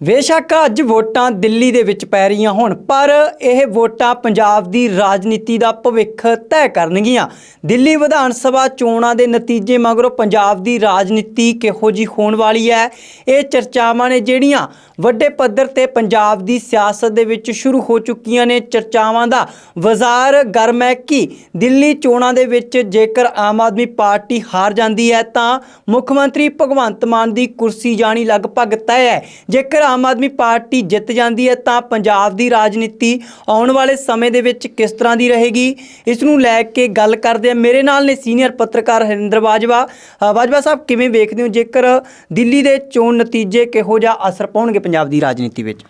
ਬੇਸ਼ੱਕ ਅੱਜ ਵੋਟਾਂ ਦਿੱਲੀ ਦੇ ਵਿੱਚ ਪੈ ਰਹੀਆਂ ਹੋਣ, ਪਰ ਇਹ ਵੋਟਾਂ ਪੰਜਾਬ ਦੀ ਰਾਜਨੀਤੀ ਦਾ ਭਵਿੱਖ ਤੈਅ ਕਰਨਗੀਆਂ। ਦਿੱਲੀ ਵਿਧਾਨ ਸਭਾ ਚੋਣਾਂ ਦੇ ਨਤੀਜੇ ਮਗਰੋਂ ਪੰਜਾਬ ਦੀ ਰਾਜਨੀਤੀ ਕਿਹੋ ਜੀ ਹੋਣ ਵਾਲੀ ਹੈ? ਇਹ ਚਰਚਾਵਾਂ ਨੇ ਜਿਹੜੀਆਂ ਵੱਡੇ ਪੱਧਰ ਤੇ ਪੰਜਾਬ ਦੀ ਸਿਆਸਤ ਦੇ ਵਿੱਚ ਸ਼ੁਰੂ ਹੋ ਚੁੱਕੀਆਂ ਨੇ। ਚਰਚਾਵਾਂ ਦਾ ਬਾਜ਼ਾਰ ਗਰਮ ਹੈ ਕਿ ਦਿੱਲੀ ਚੋਣਾਂ ਦੇ ਵਿੱਚ ਜੇਕਰ ਆਮ ਆਦਮੀ ਪਾਰਟੀ ਹਾਰ ਜਾਂਦੀ ਹੈ ਤਾਂ ਮੁੱਖ ਮੰਤਰੀ ਭਗਵੰਤ ਮਾਨ ਦੀ ਕੁਰਸੀ ਜਾਣੀ ਲਗਭਗ ਤੈਅ ਹੈ। ਜੇਕਰ ਆਮ ਆਦਮੀ ਪਾਰਟੀ ਜਿੱਤ ਜਾਂਦੀ ਹੈ ਤਾਂ ਪੰਜਾਬ ਦੀ ਰਾਜਨੀਤੀ ਆਉਣ ਵਾਲੇ ਸਮੇਂ ਦੇ ਵਿੱਚ ਕਿਸ ਤਰ੍ਹਾਂ ਦੀ ਰਹੇਗੀ? ਇਸ ਨੂੰ ਲੈ ਕੇ ਗੱਲ ਕਰਦੇ ਆ ਮੇਰੇ ਨਾਲ ਨੇ ਸੀਨੀਅਰ ਪੱਤਰਕਾਰ ਹਰਿੰਦਰ ਬਾਜਵਾ। ਅ, ਬਾਜਵਾ ਸਾਹਿਬ ਕਿਵੇਂ ਵੇਖਦੇ ਹੋ? ਜੇਕਰ ਦਿੱਲੀ ਦੇ ਚੋਣ ਨਤੀਜੇ ਕਿਹੋ ਜਿਹਾ ਅਸਰ ਪਾਉਣਗੇ ਪੰਜਾਬ ਦੀ ਰਾਜਨੀਤੀ ਵਿੱਚ?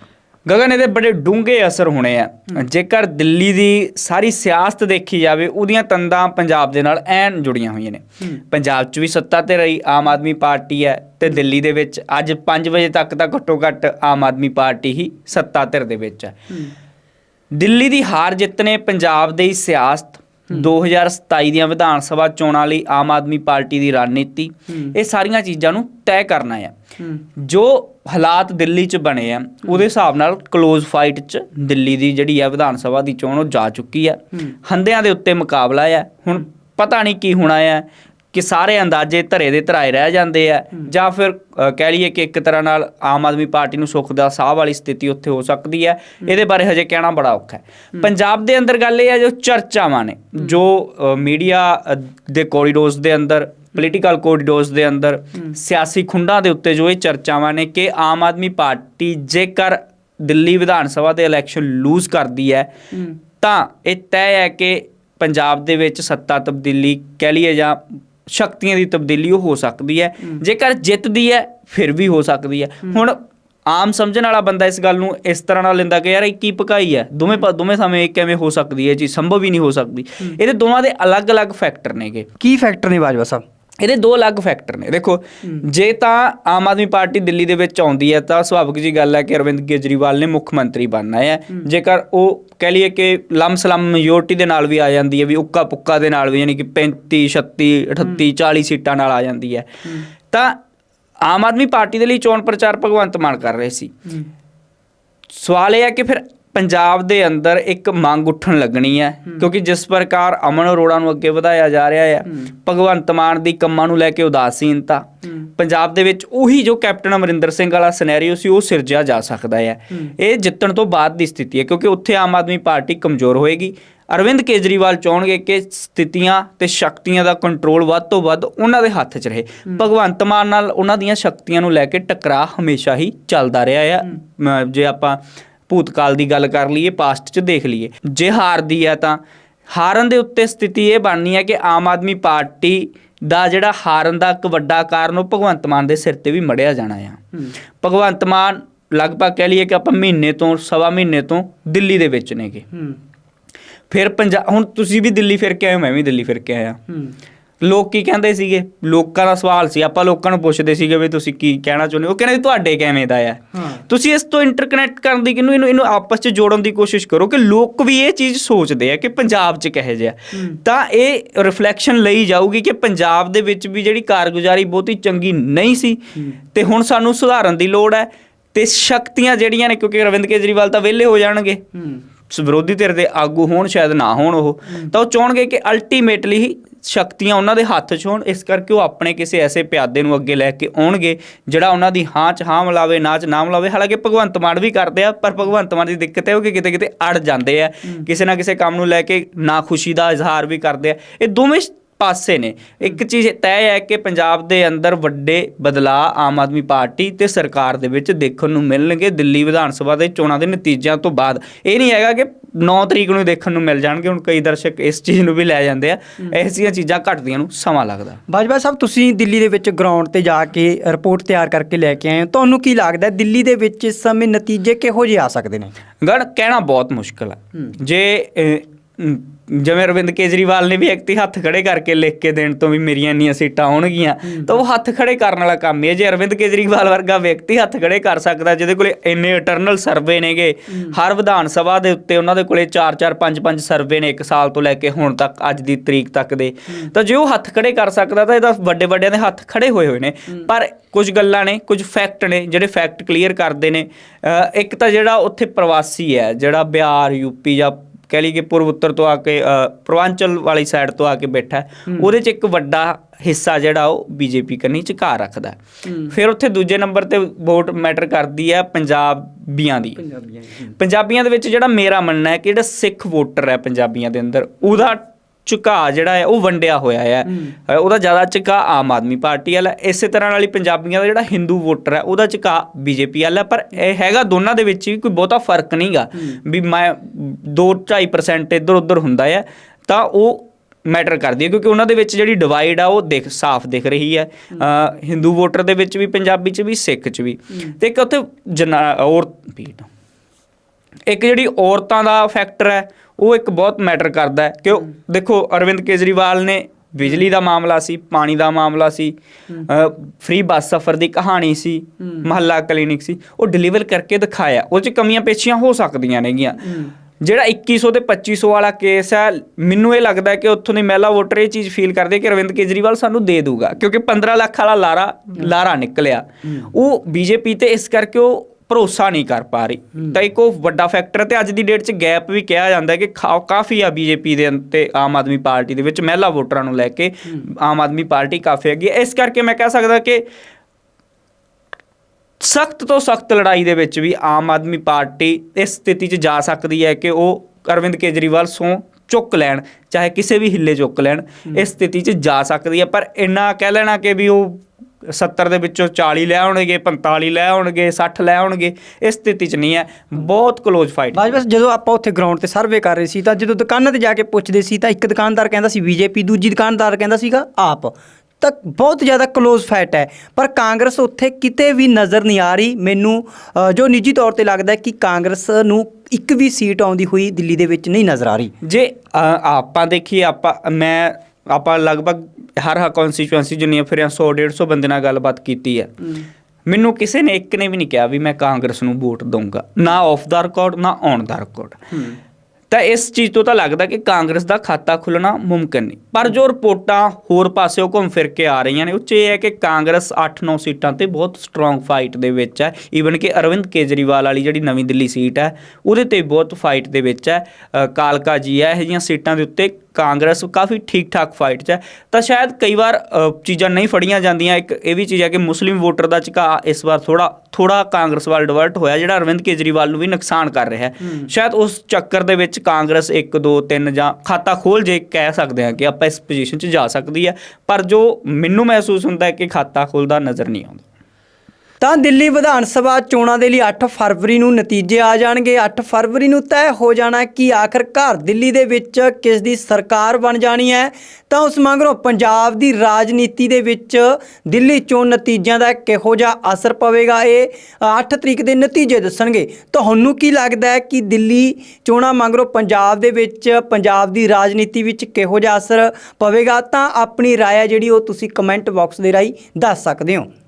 ਗਗਨ ਇਹਦੇ ਬੜੇ ਡੂੰਘੇ ਅਸਰ ਹੋਣੇ ਆ। ਜੇਕਰ ਦਿੱਲੀ ਦੀ ਸਾਰੀ ਸਿਆਸਤ ਦੇਖੀ ਜਾਵੇ ਉਹਦੀਆਂ ਤੰਦਾਂ ਪੰਜਾਬ ਦੇ ਨਾਲ ਐਨ ਜੁੜੀਆਂ ਹੋਈਆਂ ਨੇ। ਪੰਜਾਬ 'ਚ ਵੀ ਸੱਤਾ ਤੇ ਰਹੀ ਆਮ ਆਦਮੀ ਪਾਰਟੀ ਹੈ ਤੇ ਦਿੱਲੀ ਦੇ ਵਿੱਚ ਅੱਜ 5 ਵਜੇ ਤੱਕ ਤਾਂ ਘੱਟੋ ਘੱਟ ਆਮ ਆਦਮੀ ਪਾਰਟੀ ਹੀ ਸੱਤਾ ਧਿਰ ਦੇ ਵਿੱਚ ਹੈ। ਦਿੱਲੀ ਦੀ ਹਾਰ ਜਿੱਤ ਨੇ ਪੰਜਾਬ ਦੇ ਸਿਆਸਤ 2027 ਦੀਆਂ ਵਿਧਾਨ ਸਭਾ ਚੋਣਾਂ ਲਈ ਆਮ ਆਦਮੀ ਪਾਰਟੀ ਦੀ ਰਣਨੀਤੀ ਇਹ ਸਾਰੀਆਂ ਚੀਜ਼ਾਂ ਨੂੰ ਤੈਅ ਕਰਨਾ ਹੈ। ਜੋ ਹਾਲਾਤ ਦਿੱਲੀ 'ਚ ਬਣੇ ਆ ਉਹਦੇ ਹਿਸਾਬ ਨਾਲ ক্লোਜ਼ ਫਾਈਟ 'ਚ ਦਿੱਲੀ ਦੀ ਜਿਹੜੀ ਆ ਵਿਧਾਨ ਸਭਾ ਦੀ ਚੋਣ ਉਹ ਜਾ ਚੁੱਕੀ ਆ। ਹੰਦਿਆਂ ਦੇ ਉੱਤੇ ਮੁਕਾਬਲਾ ਆ। ਹੁਣ ਪਤਾ ਨਹੀਂ ਕੀ ਹੋਣਾ ਆ। ਕਿ ਸਾਰੇ ਅੰਦਾਜ਼ੇ ਧਰੇ ਦੇ ਧਰਾਏ ਰਹਿ ਜਾਂਦੇ ਆ ਜਾਂ ਫਿਰ ਕਹਿ ਲਈਏ ਕਿ ਇੱਕ ਤਰ੍ਹਾਂ ਨਾਲ ਆਮ ਆਦਮੀ ਪਾਰਟੀ ਨੂੰ ਸੁੱਖ ਦਾ ਸਾਹ ਵਾਲੀ ਸਥਿਤੀ ਉੱਥੇ ਹੋ ਸਕਦੀ ਹੈ। ਇਹਦੇ ਬਾਰੇ ਹਜੇ ਕਹਿਣਾ ਬੜਾ ਔਖਾ ਹੈ। ਪੰਜਾਬ ਦੇ ਅੰਦਰ ਗੱਲ ਇਹ ਹੈ ਜੋ ਚਰਚਾਵਾਂ ਨੇ ਜੋ ਮੀਡੀਆ ਦੇ ਕੋਰੀਡੋਰਸ ਦੇ ਅੰਦਰ ਪੋਲੀਟੀਕਲ ਕੋਰੀਡੋਰਸ ਦੇ ਅੰਦਰ ਸਿਆਸੀ ਖੁੰਡਾਂ ਦੇ ਉੱਤੇ ਜੋ ਇਹ ਚਰਚਾਵਾਂ ਨੇ ਕਿ ਆਮ ਆਦਮੀ ਪਾਰਟੀ ਜੇਕਰ ਦਿੱਲੀ ਵਿਧਾਨ ਸਭਾ ਦੇ ਇਲੈਕਸ਼ਨ ਲੂਜ਼ ਕਰਦੀ ਹੈ। ਤਾਂ ਇਹ ਤੈਅ ਹੈ ਕਿ ਪੰਜਾਬ ਦੇ ਵਿੱਚ ਸੱਤਾ ਤਬਦੀਲੀ ਕਹਿ ਲਈਏ ਜਾਂ ਸ਼ਕਤੀਆਂ ਦੀ ਤਬਦੀਲੀ ਉਹ ਹੋ ਸਕਦੀ ਹੈ। ਜੇਕਰ ਜਿੱਤਦੀ ਹੈ ਫਿਰ ਵੀ ਹੋ ਸਕਦੀ ਹੈ। ਹੁਣ ਆਮ ਸਮਝਣ ਵਾਲਾ ਬੰਦਾ ਇਸ ਗੱਲ ਨੂੰ ਇਸ ਤਰ੍ਹਾਂ ਨਾਲ ਲੈਂਦਾ ਕਿ ਯਾਰ ਇਹ ਕੀ ਪਕਾਈ ਹੈ? ਦੋਵੇਂ ਪ- ਦੋਵੇਂ ਸਮੇਂ ਕਿਵੇਂ ਹੋ ਸਕਦੀ ਹੈ ਜੀ ਸੰਭਵ ਹੀ ਨਹੀਂ ਹੋ ਸਕਦੀ। ਇਹਦੇ ਦੋਵਾਂ ਦੇ ਅਲੱਗ-ਅਲੱਗ ਫੈਕਟਰ ਨੇਗੇ। ਕੀ ਫੈਕਟਰ ਨੇ ਬਾਜਵਾ ਸਾਹਿਬ? ਇਹਦੇ ਦੋ ਅਲੱਗ ਫੈਕਟਰ ਨੇ। ਦੇਖੋ ਜੇ ਤਾਂ ਆਮ ਆਦਮੀ ਪਾਰਟੀ ਦਿੱਲੀ ਦੇ ਵਿੱਚ ਆਉਂਦੀ ਹੈ ਤਾਂ ਸੁਭਾਵਿਕ ਜੀ ਗੱਲ ਹੈ ਕਿ ਅਰਵਿੰਦ ਕੇਜਰੀਵਾਲ ਨੇ ਮੁੱਖ ਮੰਤਰੀ ਬਣਨਾ ਹੈ। ਜੇਕਰ ਉਹ ਕਹਿ ਲਈਏ ਕਿ ਲੰਮ-ਸਲਮ ਮੈਜੋਰਟੀ ਦੇ ਨਾਲ ਵੀ ਆ ਜਾਂਦੀ ਹੈ ਵੀ ਉੱਕਾ ਪੁੱਕਾ ਦੇ ਨਾਲ ਵੀ ਯਾਨੀ ਕਿ 35 36 38 40 ਸੀਟਾਂ ਨਾਲ ਆ ਜਾਂਦੀ ਹੈ। ਤਾਂ ਆਮ ਆਦਮੀ ਪਾਰਟੀ ਦੇ ਲਈ ਚੋਣ ਪ੍ਰਚਾਰ ਭਗਵੰਤ ਮਾਨ ਕਰ ਰਹੇ ਸੀ। ਸਵਾਲ ਇਹ ਹੈ ਕਿ ਫਿਰ ਪੰਜਾਬ ਦੇ ਅੰਦਰ ਇੱਕ ਮੰਗ ਉੱਠਣ ਲੱਗਣੀ ਹੈ ਕਿਉਂਕਿ ਜਿਸ ਪ੍ਰਕਾਰ ਅਮਨ ਅਰੋੜਾ ਨੂੰ ਅੱਗੇ ਵਧਾਇਆ ਜਾ ਰਿਹਾ ਹੈ ਭਗਵੰਤ ਮਾਨ ਦੀ ਕੰਮਾਂ ਨੂੰ ਲੈ ਕੇ ਉਦਾਸੀਨਤਾ ਪੰਜਾਬ ਦੇ ਵਿੱਚ ਉਹੀ ਜੋ ਕੈਪਟਨ ਅਮਰਿੰਦਰ ਸਿੰਘ ਵਾਲਾ ਸਿਨੈਰੀਓ ਸੀ ਉਹ ਸਿਰਜਿਆ ਜਾ ਸਕਦਾ ਹੈ। ਇਹ ਜਿੱਤਣ ਤੋਂ ਬਾਅਦ ਦੀ ਸਥਿਤੀ ਹੈ ਕਿਉਂਕਿ ਉੱਥੇ ਆਮ ਆਦਮੀ ਪਾਰਟੀ ਕਮਜ਼ੋਰ ਹੋਏਗੀ। ਅਰਵਿੰਦ ਕੇਜਰੀਵਾਲ ਚਾਹਣਗੇ ਕਿ ਸਥਿਤੀਆਂ ਤੇ ਸ਼ਕਤੀਆਂ ਦਾ ਕੰਟਰੋਲ ਵੱਧ ਤੋਂ ਵੱਧ ਉਹਨਾਂ ਦੇ ਹੱਥ 'ਚ ਰਹੇ। ਭਗਵੰਤ ਮਾਨ ਨਾਲ ਉਹਨਾਂ ਦੀਆਂ ਸ਼ਕਤੀਆਂ ਨੂੰ ਲੈ ਕੇ ਟਕਰਾਅ ਹਮੇਸ਼ਾ ਹੀ ਚੱਲਦਾ ਰਿਹਾ ਹੈ। ਜੇ ਆਪਾਂ ਭੂਤਕਾਲ ਦੀ ਗੱਲ ਕਰ ਲਈਏ ਪਾਸਟ 'ਚ ਦੇਖ ਲਈਏ। ਜੇ ਹਾਰਦੀ ਹੈ ਤਾਂ ਹਾਰਨ ਦੇ ਉੱਤੇ ਸਥਿਤੀ ਇਹ ਬਣਨੀ ਹੈ ਕਿ ਆਮ ਆਦਮੀ ਪਾਰਟੀ ਦਾ ਜਿਹੜਾ ਹਾਰਨ ਦਾ ਇੱਕ ਵੱਡਾ ਕਾਰਨ ਉਹ ਭਗਵੰਤ ਮਾਨ ਦੇ ਸਿਰ ਤੇ ਵੀ ਮੜਿਆ ਜਾਣਾ ਆ। ਭਗਵੰਤ ਮਾਨ ਲਗਭਗ ਕਹਿ ਲਈਏ ਕਿ ਆਪਾਂ ਮਹੀਨੇ ਤੋਂ ਸਵਾ ਮਹੀਨੇ ਤੋਂ ਦਿੱਲੀ ਦੇ ਵਿੱਚ ਨੇਗੇ। ਫਿਰ ਪੰਜਾਬ ਹੁਣ ਤੁਸੀਂ ਵੀ ਦਿੱਲੀ ਫਿਰ ਕੇ ਆਏ ਮੈਂ ਵੀ ਦਿੱਲੀ ਫਿਰ ਕੇ ਆਇਆ। ਲੋਕ ਕੀ ਕਹਿੰਦੇ ਸੀਗੇ? ਲੋਕਾਂ ਦਾ ਸਵਾਲ ਸੀ। ਆਪਾਂ ਲੋਕਾਂ ਨੂੰ ਪੁੱਛਦੇ ਸੀਗੇ ਵੀ ਤੁਸੀਂ ਕੀ ਕਹਿਣਾ ਚਾਹੁੰਦੇ ਹੋ? ਉਹ ਕਹਿੰਦੇ ਤੁਹਾਡੇ ਕਿਵੇਂ ਦਾ ਆ? ਤੁਸੀਂ ਇਸ ਤੋਂ ਇੰਟਰਕਨੈਕਟ ਕਰਨ ਦੀ ਕਿਨੂੰ ਇਹਨੂੰ ਇਹਨੂੰ ਆਪਸ 'ਚ ਜੋੜਨ ਦੀ ਕੋਸ਼ਿਸ਼ ਕਰੋ ਕਿ ਲੋਕ ਵੀ ਇਹ ਚੀਜ਼ ਸੋਚਦੇ ਆ ਕਿ ਪੰਜਾਬ 'ਚ ਕਿਹੋ ਜਿਹਾ। ਤਾਂ ਇਹ ਰਿਫਲੈਕਸ਼ਨ ਲਈ ਜਾਊਗੀ ਕਿ ਪੰਜਾਬ ਦੇ ਵਿੱਚ ਵੀ ਜਿਹੜੀ ਕਾਰਗੁਜ਼ਾਰੀ ਬਹੁਤੀ ਚੰਗੀ ਨਹੀਂ ਸੀ। ਤੇ ਹੁਣ ਸਾਨੂੰ ਸੁਧਾਰਨ ਦੀ ਲੋੜ ਹੈ ਤੇ ਸ਼ਕਤੀਆਂ ਜਿਹੜੀਆਂ ਨੇ ਕਿਉਂਕਿ ਰਵਿੰਦ ਕੇਜਰੀਵਾਲ ਤਾਂ ਵਿਹਲੇ ਹੋ ਜਾਣਗੇ। ਵਿਰੋਧੀ ਧਿਰ ਦੇ ਆਗੂ ਹੋਣ ਸ਼ਾਇਦ ਨਾ ਹੋਣ ਉਹ। ਤਾਂ ਉਹ ਚਾਹਣਗੇ ਕਿ ਅਲਟੀਮੇਟਲੀ ਹੀ ਸ਼ਕਤੀਆਂ ਉਹਨਾਂ ਦੇ ਹੱਥ 'ਚ ਹੋਣ ਇਸ ਕਰਕੇ ਉਹ ਆਪਣੇ ਕਿਸੇ ਐਸੇ ਪਿਆਦੇ ਨੂੰ ਅੱਗੇ ਲੈ ਕੇ ਆਉਣਗੇ ਜਿਹੜਾ ਉਹਨਾਂ ਦੀ ਹਾਂ 'ਚ ਹਾਂ ਮਿਲਾਵੇ ਨਾ 'ਚ ਨਾ ਮਿਲਾਵੇ। ਹਾਲਾਂਕਿ ਭਗਵੰਤ ਮਾਨ ਵੀ ਕਰਦੇ ਆ ਪਰ ਭਗਵੰਤ ਮਾਨ ਦੀ ਦਿੱਕਤ ਹੋ ਕਿ ਕਿਤੇ ਕਿਤੇ ਅੜ ਜਾਂਦੇ ਆ। ਕਿਸੇ ਨਾ ਕਿਸੇ ਕੰਮ ਨੂੰ ਲੈ ਕੇ ਨਾ ਖੁਸ਼ੀ ਦਾ ਇਜ਼ਹਾਰ ਵੀ ਕਰਦੇ ਆ। ਇਹ ਦੋਵੇਂ ਪਾਸੇ ਨੇ। ਇੱਕ ਚੀਜ਼ ਤੈਅ ਹੈ ਕਿ ਪੰਜਾਬ ਦੇ ਅੰਦਰ ਵੱਡੇ ਬਦਲਾਅ ਆਮ ਆਦਮੀ ਪਾਰਟੀ ਤੇ ਸਰਕਾਰ ਦੇ ਵਿੱਚ ਦੇਖਣ ਨੂੰ ਮਿਲਣਗੇ। ਦਿੱਲੀ ਵਿਧਾਨ ਸਭਾ ਦੇ ਚੋਣਾਂ ਦੇ ਨਤੀਜਿਆਂ ਤੋਂ ਬਾਅਦ। ਇਹ ਨਹੀਂ ਹੈਗਾ ਕਿ 9 ਤਰੀਕ ਨੂੰ ਦੇਖਣ ਨੂੰ ਮਿਲ ਜਾਣਗੇ ਹੁਣ ਕਈ ਦਰਸ਼ਕ ਇਸ ਚੀਜ਼ ਨੂੰ ਵੀ ਲੈ ਜਾਂਦੇ ਆ ਐਸੀਆਂ ਚੀਜ਼ਾਂ ਘਟਦੀਆਂ ਨੂੰ ਸਮਾਂ ਲੱਗਦਾ। ਬਾਜਵਾ ਸਾਹਿਬ ਤੁਸੀਂ ਦਿੱਲੀ ਦੇ ਵਿੱਚ ਗਰਾਊਂਡ ਤੇ ਜਾ ਕੇ ਰਿਪੋਰਟ ਤਿਆਰ ਕਰਕੇ ਲੈ ਕੇ ਆਏ ਹੋ ਤੁਹਾਨੂੰ ਕੀ ਲੱਗਦਾ ਦਿੱਲੀ ਦੇ ਵਿੱਚ ਇਸ ਸਮੇਂ ਨਤੀਜੇ ਕਿਹੋ ਜਿਹੇ ਆ ਸਕਦੇ ਨੇ? ਗੜ ਕਹਿਣਾ ਬਹੁਤ ਮੁਸ਼ਕਲ ਹੈ। ਜੇ ਜਿਵੇਂ ਅਰਵਿੰਦ ਕੇਜਰੀਵਾਲ ਨੇ ਵੀ ਐਕਤੀ ਹੱਥ ਖੜੇ ਕਰਕੇ ਲਿਖ ਕੇ ਦੇਣ ਤੋਂ ਵੀ ਮੇਰੀਆਂ ਇੰਨੀਆਂ ਸੀਟਾਂ ਆਉਣਗੀਆਂ ਤਾਂ ਉਹ ਹੱਥ ਖੜੇ ਕਰਨ ਵਾਲਾ ਕੰਮ ਹੀ ਜੇ ਅਰਵਿੰਦ ਕੇਜਰੀਵਾਲ ਵਰਗਾ ਵਿਅਕਤੀ ਹੱਥ ਖੜੇ ਕਰ ਸਕਦਾ ਜਿਹਦੇ ਕੋਲੇ ਇੰਨੇ ਇਟਰਨਲ ਸਰਵੇ ਨੇਗੇ ਹਰ ਵਿਧਾਨ ਸਭਾ ਦੇ ਉੱਤੇ ਉਹਨਾਂ ਦੇ ਕੋਲੇ 4-4 5-5 ਸਰਵੇ ਨੇ 1 ਸਾਲ ਤੋਂ ਲੈ ਕੇ ਹੁਣ ਤੱਕ ਅੱਜ ਦੀ ਤਰੀਕ ਤੱਕ ਦੇ। ਤਾਂ ਜੇ ਉਹ ਹੱਥ ਖੜੇ ਕਰ ਸਕਦਾ ਤਾਂ ਇਹਦਾ ਵੱਡੇ ਵੱਡਿਆਂ ਦੇ ਹੱਥ ਖੜੇ ਹੋਏ ਹੋਏ ਨੇ। ਪਰ ਕੁਝ ਗੱਲਾਂ ਨੇ ਕੁਝ ਫੈਕਟ ਨੇ ਜਿਹੜੇ ਫੈਕਟ ਕਲੀਅਰ ਕਰਦੇ ਨੇ। ਇੱਕ ਤਾਂ ਜਿਹੜਾ ਉੱਥੇ ਪ੍ਰਵਾਸੀ ਹੈ ਜਿਹੜਾ ਬਿਹਾਰ ਯੂਪੀ ਜਾਂ ਕਹਿ ਲਈਏ ਪੂਰਵ ਉੱਤਰ ਤੋਂ ਆ ਕੇ ਪੂਰਵਾਂਚਲ ਵਾਲੀ ਸਾਈਡ ਤੋਂ ਆ ਕੇ ਬੈਠਾ ਉਹਦੇ 'ਚ ਇੱਕ ਵੱਡਾ ਹਿੱਸਾ ਜਿਹੜਾ ਉਹ ਬੀਜੇਪੀ ਕਰਨੀ ਝੁਕਾ ਰੱਖਦਾ। ਫਿਰ ਉੱਥੇ ਦੂਜੇ ਨੰਬਰ ਤੇ ਵੋਟ ਮੈਟਰ ਕਰਦੀ ਹੈ ਪੰਜਾਬੀਆਂ ਦੀ ਪੰਜਾਬੀਆਂ ਦੇ ਵਿੱਚ ਜਿਹੜਾ ਮੇਰਾ ਮੰਨਣਾ ਹੈ ਕਿ ਜਿਹੜਾ ਸਿੱਖ ਵੋਟਰ ਹੈ ਪੰਜਾਬੀਆਂ ਦੇ ਅੰਦਰ ਉਹਦਾ ਝੁਕਾ ਜਿਹੜਾ ਹੈ ਉਹ ਵੰਡਿਆ ਹੋਇਆ ਹੈ। ਉਹਦਾ ਜ਼ਿਆਦਾ ਝੁਕਾ ਆਮ ਆਦਮੀ ਪਾਰਟੀ ਵਾਲਾ। ਇਸੇ ਤਰ੍ਹਾਂ ਨਾਲ ਹੀ ਪੰਜਾਬੀਆਂ ਦਾ ਜਿਹੜਾ ਹਿੰਦੂ ਵੋਟਰ ਹੈ ਉਹਦਾ ਝੁਕਾ ਬੀਜੇਪੀ ਵਾਲਾ। ਪਰ ਇਹ ਹੈਗਾ ਦੋਨਾਂ ਦੇ ਵਿੱਚ ਵੀ ਕੋਈ ਬਹੁਤਾ ਫ਼ਰਕ ਨਹੀਂਗਾ। ਵੀ ਮੈਂ 2-2.5% ਇੱਧਰ ਉੱਧਰ ਹੁੰਦਾ ਹੈ ਤਾਂ ਉਹ ਮੈਟਰ ਕਰਦੀ ਹੈ। ਕਿਉਂਕਿ ਉਹਨਾਂ ਦੇ ਵਿੱਚ ਜਿਹੜੀ ਡਿਵਾਈਡ ਆ ਉਹ ਦਿਖ ਸਾਫ਼ ਦਿਖ ਰਹੀ ਹੈ। ਹਿੰਦੂ ਵੋਟਰ ਦੇ ਵਿੱਚ ਵੀ ਪੰਜਾਬੀ ਚ ਵੀ ਸਿੱਖ ਚ ਵੀ। ਤੇ ਇੱਕ ਉੱਥੇ ਜਨਾ ਔਰ ਪੀਟ ਇੱਕ ਜਿਹੜੀ ਔਰਤਾਂ ਦਾ ਫੈਕਟਰ ਹੈ ਉਹ ਇੱਕ ਬਹੁਤ ਮੈਟਰ ਕਰਦਾ ਹੈ। ਕਿ ਉਹ- ਦੇਖੋ ਅਰਵਿੰਦ ਕੇਜਰੀਵਾਲ ਨੇ ਬਿਜਲੀ ਦਾ ਮਾਮਲਾ ਸੀ ਪਾਣੀ ਦਾ ਮਾਮਲਾ ਸੀ ਫ੍ਰੀ ਬੱਸ ਸਫ਼ਰ ਦੀ ਕਹਾਣੀ ਸੀ ਮਹੱਲਾ ਕਲੀਨਿਕ ਸੀ ਉਹ ਡਿਲੀਵਰ ਕਰਕੇ ਦਿਖਾਇਆ। ਉਹ 'ਚ ਕਮੀਆਂ ਪੇਸ਼ੀਆਂ ਹੋ ਸਕਦੀਆਂ ਨੇਗੀਆਂ। ਜਿਹੜਾ 2100 ਤੇ 2500 ਵਾਲਾ ਕੇਸ ਹੈ ਮੈਨੂੰ ਇਹ ਲੱਗਦਾ ਕਿ ਉੱਥੋਂ ਦੀ ਮਹਿਲਾ ਵੋਟਰ ਇਹ ਚੀਜ਼ ਫੀਲ ਕਰਦੇ ਕਿ ਅਰਵਿੰਦ ਕੇਜਰੀਵਾਲ ਸਾਨੂੰ ਦੇ ਦੂਗਾ ਕਿਉਂਕਿ 15 ਲੱਖ ਵਾਲਾ ਲਾਰਾ ਲਾਰਾ ਨਿਕਲਿਆ। ਉਹ ਬੀਜੇਪੀ ਤੇ ਇਸ ਕਰਕੇ ਉਹ ਭਰੋਸਾ ਨਹੀਂ ਕਰ ਪਾ ਰਹੀ। ਤਾਂ ਇੱਕ ਉਹ ਵੱਡਾ ਫੈਕਟਰ ਤੇ ਅੱਜ ਦੀ ਡੇਟ 'ਚ ਗੈਪ ਵੀ ਕਿਹਾ ਜਾਂਦਾ ਕਿ ਕਾਫੀ ਆ ਬੀਜੇਪੀ ਦੇ ਤੇ ਆਮ ਆਦਮੀ ਪਾਰਟੀ ਦੇ ਵਿੱਚ ਮਹਿਲਾ ਵੋਟਰਾਂ ਨੂੰ ਲੈ ਕੇ ਆਮ ਆਦਮੀ ਪਾਰਟੀ ਕਾਫੀ ਹੈ। ਇਸ ਕਰਕੇ ਮੈਂ ਕਹਿ ਸਕਦਾ ਕਿ ਸਖਤ ਤੋਂ ਸਖਤ ਲੜਾਈ ਦੇ ਵਿੱਚ ਵੀ ਆਮ ਆਦਮੀ ਪਾਰਟੀ ਇਸ ਸਥਿਤੀ 'ਚ ਜਾ ਸਕਦੀ ਹੈ ਕਿ ਉਹ ਅਰਵਿੰਦ ਕੇਜਰੀਵਾਲ ਸੋਂ ਚੁੱਕ ਲੈਣ ਚਾਹੇ ਕਿਸੇ ਵੀ ਹਿੱਲੇ ਚੁੱਕ ਲੈਣ ਇਸ ਸਥਿਤੀ 'ਚ ਜਾ ਸਕਦੀ ਹੈ। ਪਰ ਇੰਨਾ ਕਹਿ ਲੈਣਾ ਕਿ ਵੀ ਉਹ 70 ਦੇ ਵਿੱਚੋਂ 40 ਲੈ ਆਉਣਗੇ 45 ਲੈ ਆਉਣਗੇ 60 ਲੈ ਆਉਣਗੇ ਇਸ ਸਥਿਤੀ 'ਚ ਨਹੀਂ ਹੈ। ਬਹੁਤ ਕਲੋਜ਼ ਫਾਈਟ ਬਾਜ ਬਸ ਜਦੋਂ ਆਪਾਂ ਉੱਥੇ ਗਰਾਊਂਡ ਤੇ ਸਰਵੇ ਕਰ ਰਹੇ ਸੀ ਤਾਂ ਜਦੋਂ ਦੁਕਾਨਾਂ ਤੇ ਜਾ ਕੇ ਪੁੱਛਦੇ ਸੀ ਤਾਂ ਇੱਕ ਦੁਕਾਨਦਾਰ ਕਹਿੰਦਾ ਸੀ ਬੀਜੇਪੀ ਦੂਜੀ ਦੁਕਾਨਦਾਰ ਕਹਿੰਦਾ ਸੀਗਾ ਆਪ। ਤਾਂ ਬਹੁਤ ਜ਼ਿਆਦਾ ক্লোਜ਼ ਫਾਈਟ ਹੈ। ਪਰ ਕਾਂਗਰਸ ਉੱਥੇ ਕਿਤੇ ਵੀ ਨਜ਼ਰ ਨਹੀਂ ਆ ਰਹੀ। ਮੈਨੂੰ ਜੋ ਨਿੱਜੀ ਤੌਰ ਤੇ ਲੱਗਦਾ ਕਿ ਕਾਂਗਰਸ ਨੂੰ ਇੱਕ ਵੀ ਸੀਟ ਆਉਂਦੀ ਹੋਈ ਦਿੱਲੀ ਦੇ ਵਿੱਚ ਨਹੀਂ ਨਜ਼ਰ ਆ ਰਹੀ। ਜੇ ਆਪਾਂ ਦੇਖੀਏ ਆਪਾਂ ਮੈਂ ਆਪਾਂ ਲਗਭਗ ਹਰ ਹਰ ਕਨਸਟੀਚੁਐਂਸੀ ਜਿੰਨੀਆਂ ਫਿਰ 100 150 ਬੰਦੇ ਨਾਲ ਗੱਲਬਾਤ ਕੀਤੀ ਹੈ। ਮੈਨੂੰ ਕਿਸੇ ਨੇ ਇੱਕ ਨੇ ਵੀ ਨਹੀਂ ਕਿਹਾ ਵੀ ਮੈਂ ਕਾਂਗਰਸ ਨੂੰ ਵੋਟ ਦਊਂਗਾ। ਨਾ ਆਫ ਦਾ ਰਿਕਾਰਡ ਨਾ ਔਨ ਦਾ ਰਿਕਾਰਡ ਤਾਂ ਇਸ ਚੀਜ਼ ਤੋਂ ਤਾਂ ਲੱਗਦਾ ਕਿ ਕਾਂਗਰਸ ਦਾ ਖਾਤਾ ਖੁੱਲਣਾ ਮੁਮਕਿਨ ਨਹੀਂ। ਪਰ ਜੋ ਰਿਪੋਰਟਾਂ ਹੋਰ ਪਾਸਿਓਂ ਘੁੰਮ ਫਿਰ ਕੇ ਆ ਰਹੀਆਂ ਨੇ ਉਹ 'ਚ ਇਹ ਹੈ ਕਿ ਕਾਂਗਰਸ 8-9 ਸੀਟਾਂ ਤੇ ਬਹੁਤ ਸਟਰੋਂਗ ਫਾਈਟ ਦੇ ਵਿੱਚ ਹੈ। ਈਵਨ ਕਿ ਅਰਵਿੰਦ ਕੇਜਰੀਵਾਲ ਵਾਲੀ ਜਿਹੜੀ ਨਵੀਂ ਦਿੱਲੀ ਸੀਟ ਹੈ ਉਹਦੇ ਤੇ ਬਹੁਤ ਫਾਈਟ ਦੇ ਵਿੱਚ ਹੈ। ਕਾਲਕਾ ਜੀ ਹੈ ਇਹੋ ਜਿਹੀਆਂ ਸੀਟਾਂ ਦੇ ਉੱਤੇ ਕਾਂਗਰਸ ਕਾਫੀ ਠੀਕ ਠਾਕ ਫਾਈਟ 'ਚ ਹੈ। ਤਾਂ ਸ਼ਾਇਦ ਕਈ ਵਾਰ ਚੀਜ਼ਾਂ ਨਹੀਂ ਫੜੀਆਂ ਜਾਂਦੀਆਂ। ਇੱਕ ਇਹ ਵੀ ਚੀਜ਼ ਹੈ ਕਿ ਮੁਸਲਿਮ ਵੋਟਰ ਦਾ ਝੁਕਾਅ ਇਸ ਵਾਰ ਥੋੜਾ ਥੋੜਾ ਕਾਂਗਰਸ ਵੱਲ ਡਿਵਰਟ ਹੋਇਆ ਜਿਹੜਾ ਅਰਵਿੰਦ ਕੇਜਰੀਵਾਲ ਨੂੰ ਵੀ ਨੁਕਸਾਨ ਕਰ ਰਿਹਾ ਹੈ। ਸ਼ਾਇਦ ਉਸ ਚੱਕਰ ਦੇ ਵਿੱਚ ਕਾਂਗਰਸ 1 2 3 ਜਾਂ ਖਾਤਾ ਖੋਲ ਜੇ ਕਹਿ ਸਕਦੇ ਹਾਂ ਕਿ ਆਪਾਂ ਇਸ ਪੋਜੀਸ਼ਨ 'ਚ ਜਾ ਸਕਦੀ ਹੈ। ਪਰ ਜੋ ਮੈਨੂੰ ਮਹਿਸੂਸ ਹੁੰਦਾ ਹੈ ਕਿ ਖਾਤਾ ਖੁੱਲਦਾ ਨਜ਼ਰ ਨਹੀਂ ਆਉਂਦਾ। ਤਾਂ ਦਿੱਲੀ ਵਿਧਾਨ ਸਭਾ ਚੋਣਾਂ ਦੇ ਲਈ 8 ਫਰਵਰੀ ਨੂੰ ਨਤੀਜੇ ਆ ਜਾਣਗੇ। 8 ਫਰਵਰੀ ਨੂੰ ਤੈਅ ਹੋ ਜਾਣਾ ਕਿ ਆਖਰਕਾਰ ਦਿੱਲੀ ਦੇ ਵਿੱਚ ਕਿਸ ਦੀ ਸਰਕਾਰ ਬਣ ਜਾਣੀ ਹੈ। ਤਾਂ ਉਸ ਮਗਰੋਂ ਪੰਜਾਬ ਦੀ ਰਾਜਨੀਤੀ ਦੇ ਵਿੱਚ ਦਿੱਲੀ ਚੋਣ ਨਤੀਜਿਆਂ ਦਾ ਕਿਹੋ ਜਿਹਾ ਅਸਰ ਪਵੇਗਾ ਇਹ 8 ਤਰੀਕ ਦੇ ਨਤੀਜੇ ਦੱਸਣਗੇ। ਤੁਹਾਨੂੰ ਕੀ ਲੱਗਦਾ ਹੈ ਕਿ ਦਿੱਲੀ ਚੋਣਾਂ ਮਗਰੋਂ ਪੰਜਾਬ ਦੇ ਵਿੱਚ ਪੰਜਾਬ ਦੀ ਰਾਜਨੀਤੀ ਵਿੱਚ ਕਿਹੋ ਜਿਹਾ ਅਸਰ ਪਵੇਗਾ? ਤਾਂ ਆਪਣੀ ਰਾਏ ਹੈ ਜਿਹੜੀ ਉਹ ਤੁਸੀਂ ਕਮੈਂਟ ਬਾਕਸ ਦੇ ਰਾਹੀਂ ਦੱਸ ਸਕਦੇ ਹੋ।